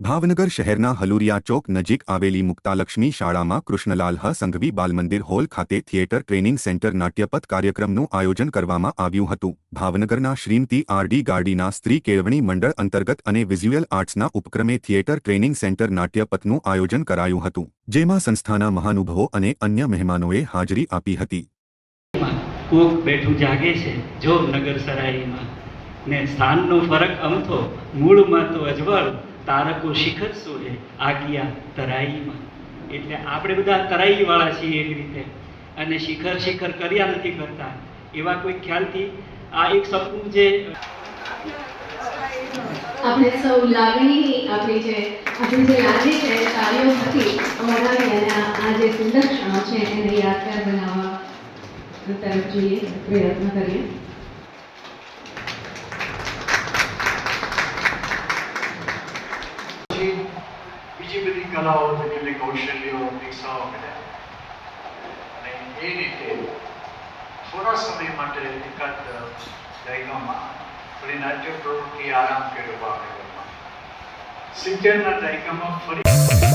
ભાવનગર શહેરના હલુરિયા ચોક નજીક આવેલી મુક્તાલક્ષ્મી શાળામાં કૃષ્ણલાલ હ. સંઘવી બાલમંદિર હોલ ખાતે થિયેટર ટ્રેનિંગ સેન્ટર નાટ્યપથ કાર્યક્રમનું આયોજન કરવામાં આવ્યું હતું. ભાવનગરના શ્રીમતી આરડી ગાર્ડીના સ્ત્રી કેળવણી મંડળ અંતર્ગત અને વિઝ્યુઅલ આર્ટ્સના ઉપક્રમે થિયેટર ટ્રેનિંગ સેન્ટર નાટ્યપથનું આયોજન કરાયું હતું, જેમાં સંસ્થાના મહાનુભાવો અને અન્ય મહેમાનોએ હાજરી આપી હતી. સ્થાનનો ફરક અમથો મૂળમાં તો અજવાળ તારકો શિખર સોહે, આગિયા તરાઈમાં. એટલે આપણે બધા તરાઈવાળા છીએ એક રીતે. અને શિખર શિખર કર્યા નથી કરતા. એવા કોઈ ખ્યાલથી આ એક સપનું જે આપણે સૌ લાગણી, આપણી જે આપણી જે લાગણી છે કાર્યો તાળીઓથી વધારી અને આ જે સુંદર ક્ષણો છે, એને યાદગાર બનાવવા તરફ જોઈએ, પ્રયત્ન કરીએ. બીજી બધી કલાઓ જેટલી કૌશલ્યો દીક્ષાઓ મળ્યા અને એ રીતે થોડા સમય માટે એકાદ દાયકામાં થોડી નાટ્ય પ્રવૃત્તિ આરામ કર્યો ભાવનગરમાં સિત્તેરના દાયકામાં ફરી